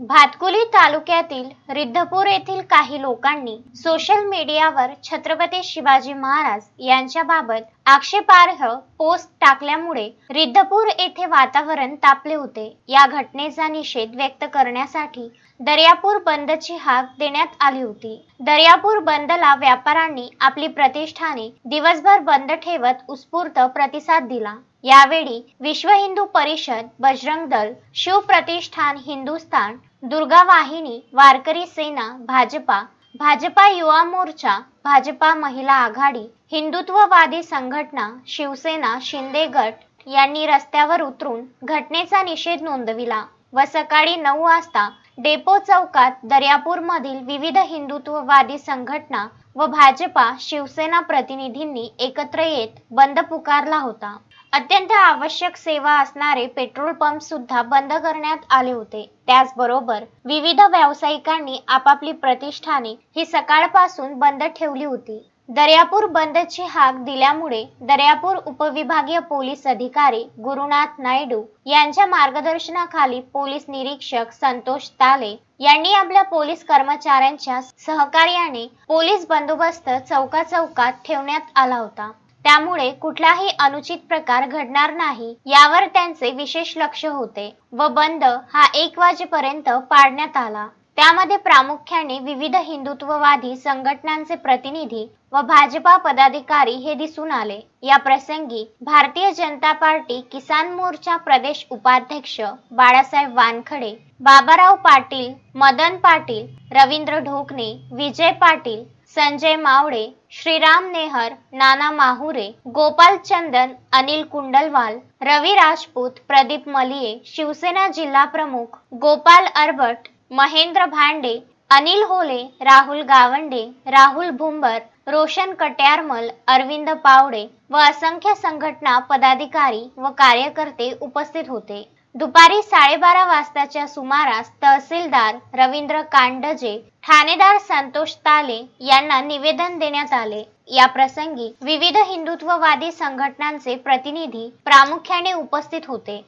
भातकुली तालुक्यातील रिद्धपूर येथील काही लोकांनी सोशल मीडियावर छत्रपती शिवाजी महाराज यांच्याबाबत आक्षेपार्ह पोस्ट टाकल्यामुळे रिद्धपूर येथे वातावरण तापले होते. या घटनेचा निषेध व्यक्त करण्यासाठी दर्यापूर बंदची हाक देण्यात आली होती. दर्यापूर बंदला व्यापाऱ्यांनी आपली प्रतिष्ठाने दिवसभर बंद ठेवत उत्स्फूर्त प्रतिसाद दिला. यावेळी विश्व हिंदू परिषद बजरंग दल शिव प्रतिष्ठान हिंदुस्थान दुर्गा वाहिनी वारकरी सेना भाजपा भाजपा युवा मोर्चा भाजपा महिला आघाडी हिंदुत्ववादी संघटना शिवसेना शिंदे गट यांनी रस्त्यावर उतरून घटनेचा निषेध नोंदविला व सकाळी नऊ वाजता डेपो चौकात दर्यापूरमधील विविध हिंदुत्ववादी संघटना व भाजपा शिवसेना प्रतिनिधींनी एकत्र येत बंद पुकारला होता. अत्यंत आवश्यक सेवा असणारे पेट्रोल पंप सुद्धा बंद करण्यात आले होते. त्याचबरोबर विविध व्यावसायिकांनी आपापली प्रतिष्ठाने ही सकाळपासून बंद ठेवली होती. दर्यापूर बंदची हाक दिल्यामुळे दर्यापूर उपविभागीय पोलीस अधिकारी गुरुनाथ नायडू यांच्या मार्गदर्शनाखाली पोलीस निरीक्षक संतोष ताले यांनी आपल्या पोलीस कर्मचाऱ्यांच्या सहकार्याने पोलीस बंदोबस्त चौका चौकात ठेवण्यात आला होता. त्यामुळे कुठलाही अनुचित प्रकार घडणार नाही यावर त्यांचे विशेष लक्ष होते व बंद हा एक वाजेपर्यंत पाडण्यात आला. त्यामध्ये प्रामुख्याने विविध हिंदुत्ववादी संघटनांचे प्रतिनिधी व भाजपा पदाधिकारी हे दिसून आले. या प्रसंगी भारतीय जनता पार्टी किसान मोर्चा प्रदेश उपाध्यक्ष बाळासाहेब वानखडे बाबाराव पाटील मदन पाटील रवींद्र ढोकणे विजय पाटील संजय मावडे श्रीराम नेहर नाना माहुरे गोपाल चंदन अनिल कुंडलवाल रवी राजपूत प्रदीप मलिये शिवसेना जिल्हा प्रमुख गोपाल अरबट महेंद्र भांडे अनिल होले राहुल गावंडे राहुल भुंबर रोशन कट्यारमल अरविंद पावडे व असंख्य संघटना पदाधिकारी व कार्यकर्ते उपस्थित होते. दुपारी साडेबारा वाजताच्या सुमारास तहसीलदार रवींद्र कांडजे ठाणेदार संतोष ताले यांना निवेदन देण्यात आले. या प्रसंगी विविध हिंदुत्ववादी संघटनांचे प्रतिनिधी प्रामुख्याने उपस्थित होते.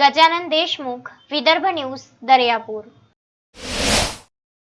गजानन देशमुख विदर्भ न्यूज दर्यापूर.